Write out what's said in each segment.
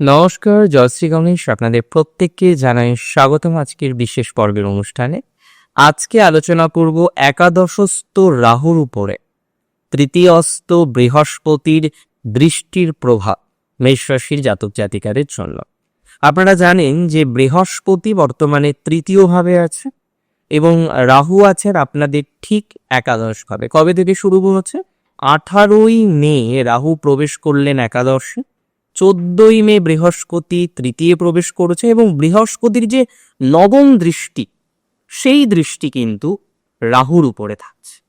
নমস্কার, জয়শ্রী গণেশ আপনাদের প্রত্যেককে জানাই স্বাগতম আজকের বিশেষ পর্বের অনুষ্ঠানে। আজকে আলোচনা করব একাদশস্থ রাহুর উপরে। তৃতীয়স্থ বৃহস্পতির দৃষ্টির প্রভাব মেষ রাশির জাতক জাতিকারের জন্য। আপনারা জানেন যে বৃহস্পতি বর্তমানে তৃতীয় ভাবে আছে এবং রাহু আছেন আপনাদের ঠিক একাদশ ভাবে কবে থেকে শুরু হচ্ছে আঠারোই মে রাহু প্রবেশ করলেন একাদশে। চোদ্দই মে বৃহস্পতি তৃতীয় প্রবেশ করেছে এবং বৃহস্পতির যে নবম দৃষ্টি, সেই দৃষ্টি কিন্তু রাহুর উপরে থাকছে।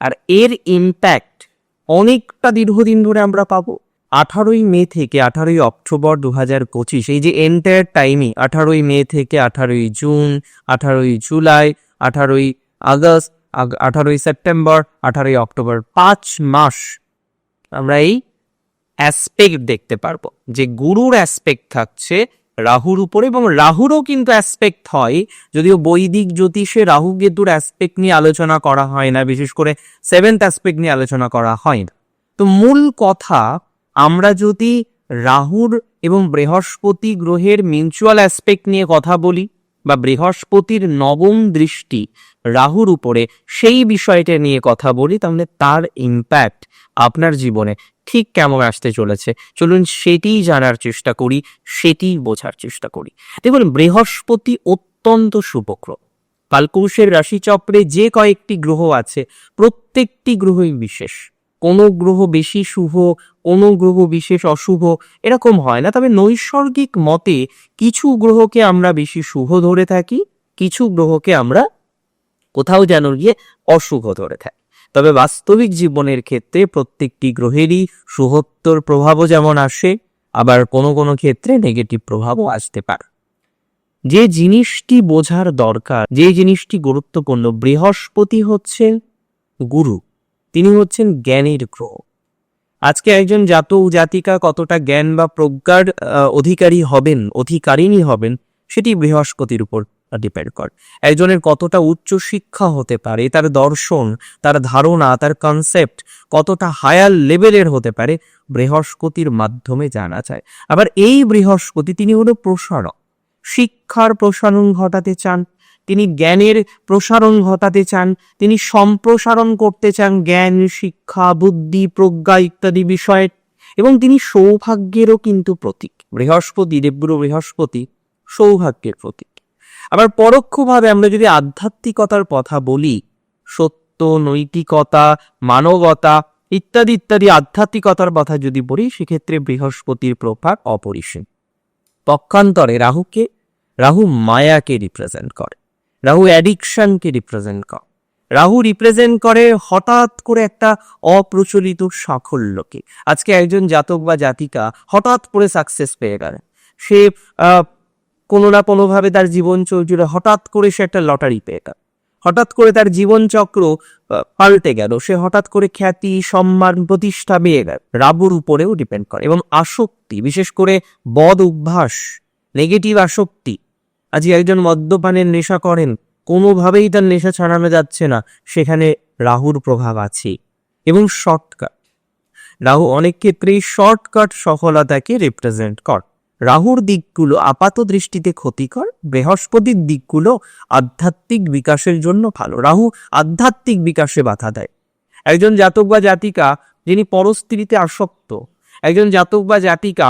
আর এর ইম্প্যাক্ট অনেকটা দীর্ঘদিন ধরে আমরা পাবো। আঠারোই মে থেকে আঠারোই অক্টোবর দু হাজার পঁচিশ, এই যে এন্টায়ার টাইমই আঠারোই মে থেকে আঠারোই জুন, আঠারোই জুলাই, আঠারোই আগস্ট, আগ- আঠারোই সেপ্টেম্বর, আঠারোই অক্টোবর, পাঁচ মাস আমরা এই অ্যাসপেক্ট দেখতে পারব। যে গুরুর অ্যাসপেক্ট থাকছে রাহুর উপরে এবং রাহুরও কিন্তু অ্যাসপেক্ট হয়। যদিও বৈদিক জ্যোতিষে রাহু কেতুর অ্যাসপেক্ট নিয়ে আলোচনা করা হয় না, বিশেষ করে সেভেন্থ অ্যাসপেক্ট নিয়ে আলোচনা করা হয় না। তো মূল কথা, আমরা যদি রাহুর এবং বৃহস্পতি গ্রহের মিউচুয়াল অ্যাসপেক্ট নিয়ে কথা বলি বা বৃহস্পতির নবম দৃষ্টি রাহুর উপরে, সেই বিষয়টা নিয়ে কথা বলি, তাহলে তার ইম্প্যাক্ট আপনার জীবনে ঠিক কেমন আসতে চলেছে? চলুন সেটিই জানার চেষ্টা করি সেটিই বোঝার চেষ্টা করি। দেখুন, বৃহস্পতি অত্যন্ত শুভগ্রহ। কালকুশের রাশিচক্রে যে কয়েকটি গ্রহ আছে, প্রত্যেকটি গ্রহই বিশেষ। কোনো গ্রহ বেশি শুভ, কোনো গ্রহ বিশেষ অশুভ এরকম হয় না। তবে নৈসর্গিক মতে কিছু গ্রহকে আমরা বেশি শুভ ধরে থাকি, কিছু গ্রহকে আমরা কোথাও যেন গিয়ে অশুভ ধরে থাকি। তবে বাস্তবিক জীবনের ক্ষেত্রে প্রত্যেকটি গ্রহেরই শুভত্তর প্রভাবও যেমন আসে, আবার কোনো কোনো ক্ষেত্রে নেগেটিভ প্রভাবও আসতে পারে। যে জিনিসটি বোঝার দরকার, যে জিনিসটি গুরুত্বপূর্ণ, বৃহস্পতি হচ্ছেন গুরু, তিনি হচ্ছেন জ্ঞানের গ্রহ। আজকে একজন জাতক, জাতিকা কতটা জ্ঞান বা প্রজ্ঞার অধিকারী হবেন, অধিকারিণী হবেন, সেটি বৃহস্পতির উপর ডিপেন্ড করে। একজনের কতটা উচ্চ শিক্ষা হতে পারে, তার দর্শন, তার ধারণা, তার কনসেপ্ট কতটা হায়ার লেভেলের হতে পারে, বৃহস্পতির মাধ্যমে জানা যায়। আবার এই বৃহস্পতি, তিনি হলো প্রসারক। শিক্ষার প্রসারণ ঘটাতে চান, তিনি জ্ঞানের প্রসারণ ঘটাতে চান, তিনি সম্প্রসারণ করতে চান জ্ঞান, শিক্ষা, বুদ্ধি, প্রজ্ঞা ইত্যাদি বিষয়ে। এবং তিনি সৌভাগ্যেরও কিন্তু প্রতীক। বৃহস্পতি, দেবগুরু বৃহস্পতি সৌভাগ্যের প্রতীক। আবার পরোক্ষভাবে আমরা যদি আধ্যাত্মিকতার কথা বলি, সত্য, নৈতিকতা, মানবতা ইত্যাদি ইত্যাদি আধ্যাত্মিকতার কথা যদি বলি, সেক্ষেত্রে বৃহস্পতির প্রভাব অপরিসীম। পক্ষান্তরে রাহুকে, রাহু মায়াকে রিপ্রেজেন্ট করে, রাহু অ্যাডিকশনকে রিপ্রেজেন্ট করে। রাহু রিপ্রেজেন্ট করে হঠাৎ করে একটা অপ্রচলিত সাফল্যকে। আজকে একজন জাতক বা জাতিকা হঠাৎ করে সাকসেস পেয়ে গেলেন। সে কোনো না কোনোভাবে তার জীবন চলছিল। হঠাৎ করে সে একটা লটারি পেয়ে গেল। হঠাৎ করে তার জীবনচক্র পাল্টে গেল। সে হঠাৎ করে খ্যাতি, সম্মান, প্রতিষ্ঠা পেয়ে গেল। রাবুর উপরেও ডিপেন্ড করে এবং আসক্তি, বিশেষ করে বদ অভ্যাস নেগেটিভ আসক্তি। আজকে একজন মদ্যপানের নেশা করেন, কোনোভাবেই তার নেশা ছাড়ানো যাচ্ছে না। সেখানে রাহুর প্রভাব আছে এবং শর্টকাট রাহু অনেক ক্ষেত্রেই শর্টকাট সফলতাকে রিপ্রেজেন্ট কর। রাহুর দিকগুলো আপাত দৃষ্টিতে ক্ষতিকর, বৃহস্পতির দিকগুলো আধ্যাত্মিক বিকাশের জন্য ভালো। রাহু আধ্যাত্মিক বিকাশে বাধা দেয়। একজন জাতক বা জাতিকা যিনি পরস্ত্রীতে আসক্ত, একজন জাতক বা জাতিকা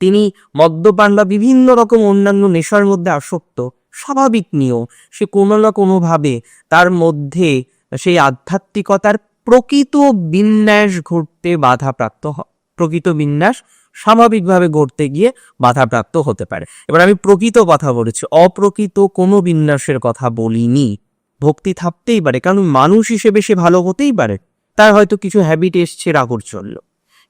তিনি মদ্যপান বা বিভিন্ন রকম অন্যান্য নেশার মধ্যে আসক্ত, স্বাভাবিক নিয়েও সে কোনো না কোনোভাবে তার মধ্যে সেই আধ্যাত্মিকতার প্রকৃত বিন্যাস ঘটতে বাধাপ্রাপ্ত হয়। প্রকৃত বিন্যাস স্বাভাবিকভাবে গড়তে গিয়ে বাধাপ্রাপ্ত হতে পারে। এবার আমি প্রকৃত কথা বলেছি, অপ্রকৃত কোনো বিন্যাসের কথা বলিনি। ভক্তি থাকতেই পারে, কারণ মানুষ হিসেবে সে ভালো হতেই পারে। তার হয়তো কিছু হ্যাবিট এসছে রাগর চলল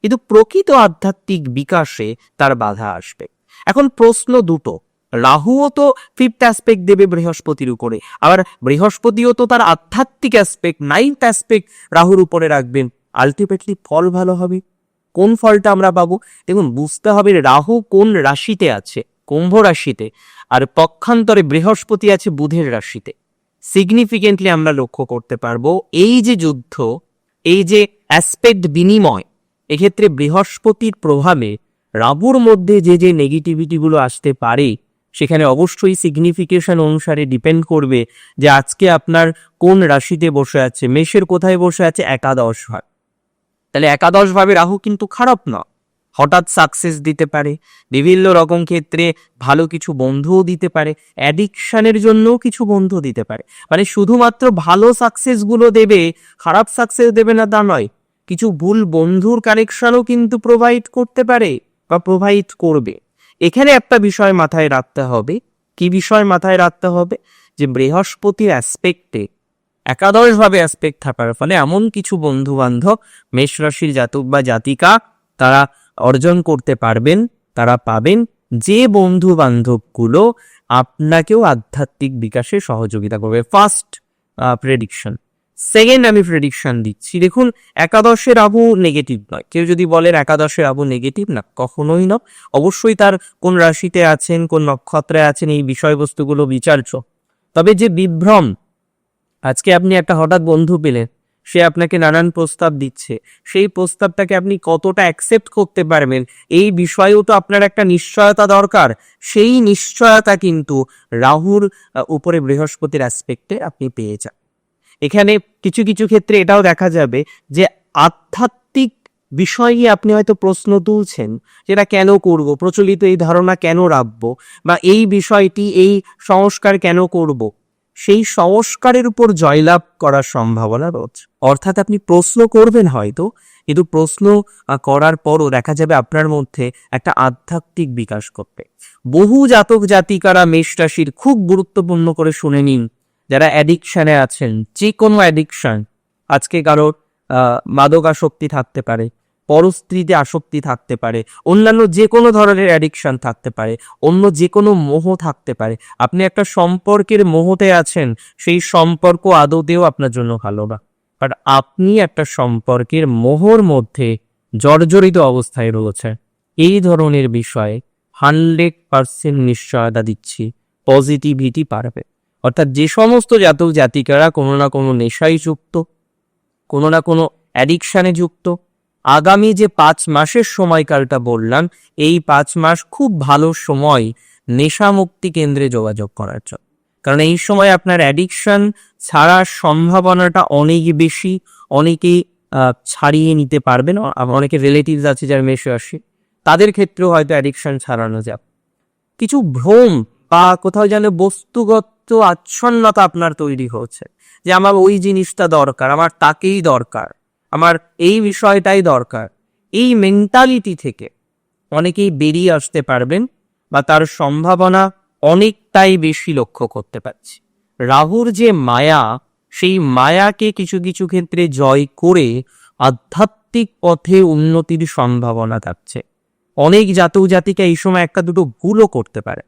কিন্তু প্রকৃত আধ্যাত্মিক বিকাশে তার বাধা আসবে। এখন প্রশ্ন দুটো, রাহুও তো ফিফথ অ্যাসপেক্ট দেবে বৃহস্পতির উপরে, আবার বৃহস্পতিও তো তার আধ্যাত্মিক অ্যাসপেক্ট নাইনথ অ্যাসপেক্ট রাহুর উপরে রাখবেন। আলটিমেটলি ফল ভালো হবে। কোন ফলটা আমরা পাবো? দেখুন, বুঝতে হবে রাহু কোন রাশিতে আছে, কুম্ভ রাশিতে, আর পক্ষান্তরে বৃহস্পতি আছে বুধের রাশিতে। সিগনিফিকেন্টলি আমরা লক্ষ্য করতে পারব, এই যে যুদ্ধ, এই যে অ্যাসপেক্ট বিনিময়, এক্ষেত্রে বৃহস্পতির প্রভাবে রাহুর মধ্যে যে যে নেগেটিভিটিগুলো আসতে পারে, সেখানে অবশ্যই সিগনিফিকেশন অনুসারে ডিপেন্ড করবে যে আজকে আপনার কোন রাশিতে বসে আছে, মেষের কোথায় বসে আছে, একাদশ ভাব তাহলে একাদশ ভাবে রাহু কিন্তু খারাপ না। হঠাৎ সাকসেস দিতে পারে, বিভিন্ন রকম ক্ষেত্রে ভালো কিছু বন্ধুও দিতে পারে অ্যাডিকশনের জন্যও কিছু বন্ধু দিতে পারে। মানে শুধুমাত্র ভালো সাকসেসগুলো দেবে, খারাপ সাকসেস দেবে না তা নয়, কিছু ভুল বন্ধুর কানেকশনও কিন্তু প্রোভাইড করতে পারে বা প্রোভাইড করবে। এখানে একটা বিষয় মাথায় রাখতে হবে। কি বিষয় মাথায় রাখতে হবে? যে বৃহস্পতির অ্যাসপেক্টে একাদশভাবে অ্যাসপেক্ট থাকার ফলে এমন কিছু বন্ধু বান্ধব মেষ রাশির জাতক বা জাতিকা তারা অর্জন করতে পারবেন, তারা পাবেন। যে বন্ধু বান্ধবগুলো আপনাকেও আধ্যাত্মিক বিকাশে সহযোগিতা করবে। ফার্স্ট প্রেডিকশন সেকেন্ড আমি প্রেডিকশন দিচ্ছি। দেখুন একাদশের আবু নেগেটিভ নয়। কেউ যদি বলেন একাদশের আবু নেগেটিভ না, কখনোই না। অবশ্যই তার কোন রাশিতে আছেন, কোন নক্ষত্রে আছেন, এই বিষয়বস্তুগুলো বিচার্য। তবে যে বিভ্রম আজকে আপনি একটা হঠাৎ বন্ধু পেলেন, সে আপনাকে নানান প্রস্তাব দিচ্ছে। সেই প্রস্তাবটাকে আপনি কতটা অ্যাকসেপ্ট করতে পারবেন, এই বিষয়েও তো আপনার একটা নিশ্চয়তা দরকার। সেই নিশ্চয়তা কিন্তু রাহুর উপরে বৃহস্পতির অ্যাসপেক্টে আপনি পেয়ে যান। এখানে কিছু কিছু ক্ষেত্রে এটাও দেখা যাবে যে আধ্যাত্মিক বিষয়ে আপনি হয়তো প্রশ্ন তুলছেন যেটা কেন করব, প্রচলিত এই ধারণা কেন রাখব, বা এই বিষয়টি, এই সংস্কার কেন করব। সেই সংস্কারের উপর জয়লাভ করার সম্ভাবনা রয়েছে। অর্থাৎ আপনি প্রশ্ন করবেন হয়তো, কিন্তু প্রশ্ন করার পরও দেখা যাবে আপনার মধ্যে একটা আধ্যাত্মিক বিকাশ করবে বহু জাতক জাতিকারা মেষ রাশির খুব গুরুত্বপূর্ণ করে শুনে নিন, যারা অ্যাডিকশানে আছেন যে কোনো অ্যাডিকশন আজকে কারোর মাদকাসক্তি থাকতে পারে পরস্ত্রীতে আসক্তি থাকতে পারে, অন্যান্য যে কোনো ধরনের অ্যাডিকশন থাকতে পারে, অন্য যে কোনো মোহ থাকতে পারে। আপনি একটা সম্পর্কের মোহতে আছেন, সেই সম্পর্ক আদৌতেও আপনার জন্য ভালো না। বাট আপনি একটা সম্পর্কের মোহর মধ্যে জর্জরিত অবস্থায় রয়েছে এই ধরনের বিষয়ে হান্ড্রেড পার্সেন্ট নিশ্চয়তা দিচ্ছি পজিটিভিটি পারবে অর্থাৎ যে সমস্ত জাতক জাতিকারা কোনো না কোনো নেশায় যুক্ত, কোনো না কোনো অ্যাডিকশানে যুক্ত আগামী যে পাঁচ মাসের সময়কালটা বললাম, এই পাঁচ মাস খুব ভালো সময় নেশামুক্তি কেন্দ্রে যোগাযোগ করার জন্য। কারণ এই সময় আপনার অ্যাডিকশন ছাড়ার সম্ভাবনাটা অনেক বেশি, অনেকেই ছাড়িয়ে নিতে পারবেন। অনেকে রিলেটিভস আছে যার মেশে আসে, তাদের ক্ষেত্রেও হয়তো অ্যাডিকশন ছাড়ানো যাবে কিছু ভ্রম বা কোথাও যেন বস্তুগত আচ্ছন্নতা আপনার তৈরি হচ্ছে, যে আমার ওই জিনিসটা দরকার, আমার তাকেই দরকার। আমার এই বিষয়টাই দরকার। এই মেন্টালিটি থেকে অনেকেই বেরিয়ে আসতে পারবেন বা তার সম্ভাবনা অনেকটাই বেশি লক্ষ্য করতে পারছি। রাহুর যে মায়া, সেই মায়াকে কিছু কিছু ক্ষেত্রে জয় করে আধ্যাত্মিক পথে উন্নতির সম্ভাবনা থাকছে। অনেক জাতক জাতিকে এই সময় একটা দুটো ভুলও করতে পারে।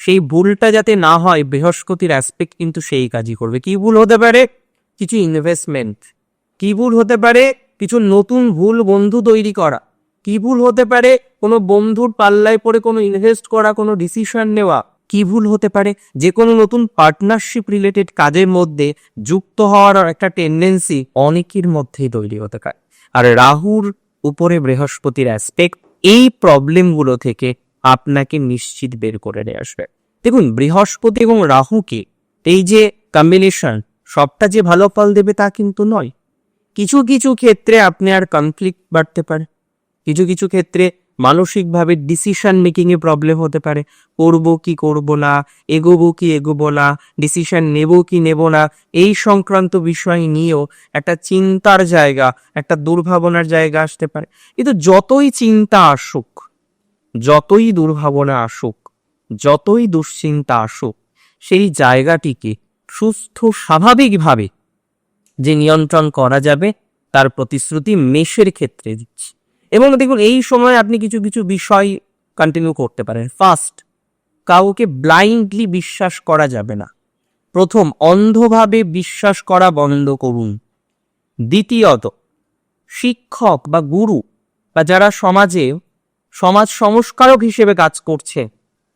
সেই ভুলটা যাতে না হয়, বৃহস্পতির অ্যাসপেক্ট কিন্তু সেই কাজই করবে। কি ভুল হতে পারে? কিছু ইনভেস্টমেন্ট কি ভুল হতে পারে? কিছু নতুন ভুল বন্ধু তৈরি করা। কি ভুল হতে পারে? কোনো বন্ধুর পাল্লায় পড়ে কোনো ইনভেস্ট করা, কোনো ডিসিশন নেওয়া। কি ভুল হতে পারে? যে কোনো নতুন পার্টনারশিপ রিলেটেড কাজের মধ্যে যুক্ত হওয়ার একটা টেন্ডেন্সি অনেকের মধ্যেই তৈরি হতে পারে। আর রাহুর উপরে বৃহস্পতির অ্যাসপেক্ট এই প্রবলেমগুলো থেকে আপনাকে নিশ্চিত বের করে নিয়ে আসবে। দেখুন, বৃহস্পতি এবং রাহুকে এই যে কম্বিনেশন সবটা যে ভালো ফল দেবে তা কিন্তু নয়। কিছু কিছু ক্ষেত্রে আপনি আর কনফ্লিক্ট বাড়তে পারে। কিছু কিছু ক্ষেত্রে মানসিকভাবে ডিসিশন মেকিং এ প্রবলেম হতে পারে। করব কি করব না, এগোবো কি এগোবো না ডিসিশন নেব কি নেব না, এই সংক্রান্ত বিষয় নিয়েও একটা চিন্তার জায়গা, একটা দুর্ভাবনার জায়গা আসতে পারে। কিন্তু যতই চিন্তা আসুক, যতই দুর্ভাবনা আসুক, যতই দুশ্চিন্তা আসুক, সেই জায়গাটিকে সুস্থ স্বাভাবিকভাবে যে নিয়ন্ত্রণ করা যাবে, তার প্রতিশ্রুতি মেষের ক্ষেত্রে দিচ্ছি। এবং দেখুন, এই সময় আপনি কিছু কিছু বিষয় কন্টিনিউ করতে পারেন। ফার্স্ট কাউকে ব্লাইন্ডলি বিশ্বাস করা যাবে না। প্রথম, অন্ধভাবে বিশ্বাস করা বন্ধ করুন। দ্বিতীয়ত, শিক্ষক বা গুরু বা যারা সমাজে, সমাজ সংস্কারক হিসেবে কাজ করছে,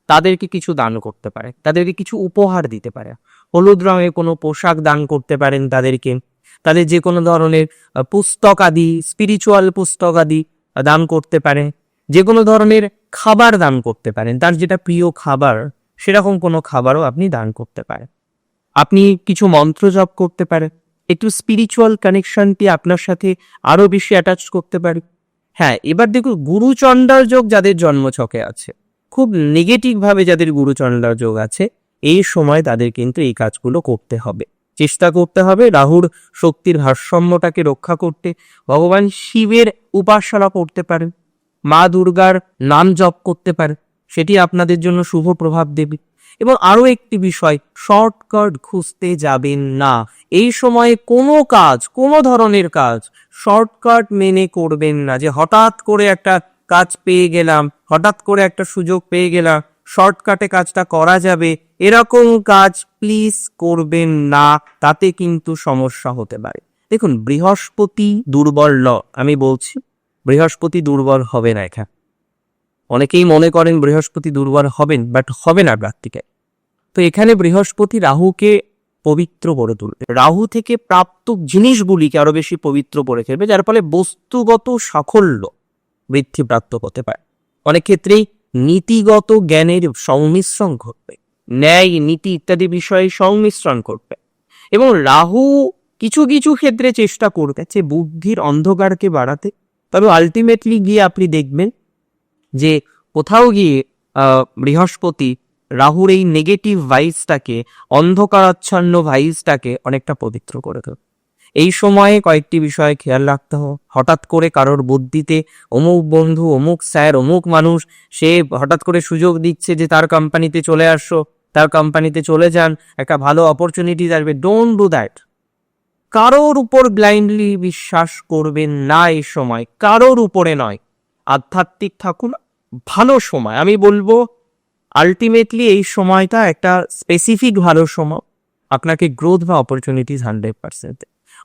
তাদেরকে কিছু দান করতে পারে, তাদেরকে কিছু উপহার দিতে পারে। হলুদ রঙের কোনো পোশাক দান করতে পারেন তাদেরকে। তাদের যে কোনো ধরনের পুস্তক আদি স্পিরিচুয়াল পুস্তক আদি দান করতে পারে। যে কোনো ধরনের খাবার দান করতে পারেন। তার যেটা প্রিয় খাবার, সেরকম কোনো খাবারও আপনি দান করতে পারেন। আপনি কিছু মন্ত্র জপ করতে পারেন। একটু স্পিরিচুয়াল কানেকশনটি আপনার সাথে আরও বেশি অ্যাটাচ করতে পারে। হ্যাঁ এবার দেখুন, গুরুচণ্ডার যোগ যাদের জন্মছকে আছে, খুব নেগেটিভ ভাবে যাদের গুরুচণ্ডার যোগ আছে, এই সময় তাদের কিন্তু এই কাজগুলো করতে হবে। চেষ্টা করতে হবে রাহুর শক্তির ভারসাম্যটাকে রক্ষা করতে। ভগবান শিবের উপাসনা করতে পারেন মা দুর্গার নাম জপ করতে পারে, সেটি আপনাদের জন্য শুভ প্রভাব দেবে। এবং আরও একটি বিষয়, শর্টকাট খুঁজতে যাবেন না। এই সময়ে কোনো কাজ, কোনো ধরনের কাজ শর্টকাট মেনে করবেন না। যে হঠাৎ করে একটা কাজ পেয়ে গেলাম, হঠাৎ করে একটা সুযোগ পেয়ে গেলাম শর্টকাটে কাজটা করা যাবে। এরকম কাজ প্লিজ করবেন না, তাতে কিন্তু সমস্যা হতে পারে। দেখুন, বৃহস্পতি দুর্বল ল আমি বলছি বৃহস্পতি দুর্বল হবে না এখানে অনেকেই মনে করেন বৃহস্পতি দুর্বল হবেন বাট হবে না প্রার্থিকায় তো এখানে বৃহস্পতি রাহুকে পবিত্র করে তুলবে। রাহু থেকে প্রাপ্ত জিনিসগুলিকে আরও বেশি পবিত্র করে ফেলবে যার ফলে বস্তুগত সাফল্য বৃদ্ধি প্রাপ্ত হতে পারে। অনেক ক্ষেত্রেই নীতিগত জ্ঞানের সংমিশ্রণ ঘটবে। ন্যায়, নীতি ইত্যাদি বিষয়ে সংমিশ্রণ করবে এবং রাহু কিছু কিছু ক্ষেত্রে চেষ্টা করবে বুদ্ধির অন্ধকারকে বাড়াতে। তবে আলটিমেটলি গিয়ে আপনি দেখবেন যে কোথাও গিয়ে বৃহস্পতি রাহুর এই নেগেটিভ ভাইসটাকে অন্ধকারাচ্ছন্ন ভাইসটাকে অনেকটা পবিত্র করে দেবে। এই সময়ে কয়েকটি বিষয়ে খেয়াল রাখতে হবে হঠাৎ করে কারোর বুদ্ধিতে অমুক বন্ধু, অমুক স্যার, অমুক মানুষ, সে হঠাৎ করে সুযোগ দিচ্ছে যে তার কোম্পানিতে চলে আসো, তার কোম্পানিতে চলে যান, একটা ভালো অপরচুনিটি আসবে ডোন্ট ডু দ্যাট কারোর উপর ব্লাইন্ডলি বিশ্বাস করবেন না এই সময়, কারোর উপরে নয়। আধ্যাত্মিক থাকুন, ভালো সময়। আমি বলব আলটিমেটলি এই সময়টা একটা স্পেসিফিক ভালো সময়। আপনাকে গ্রোথ বা অপরচুনিটিস হান্ড্রেড পার্সেন্ট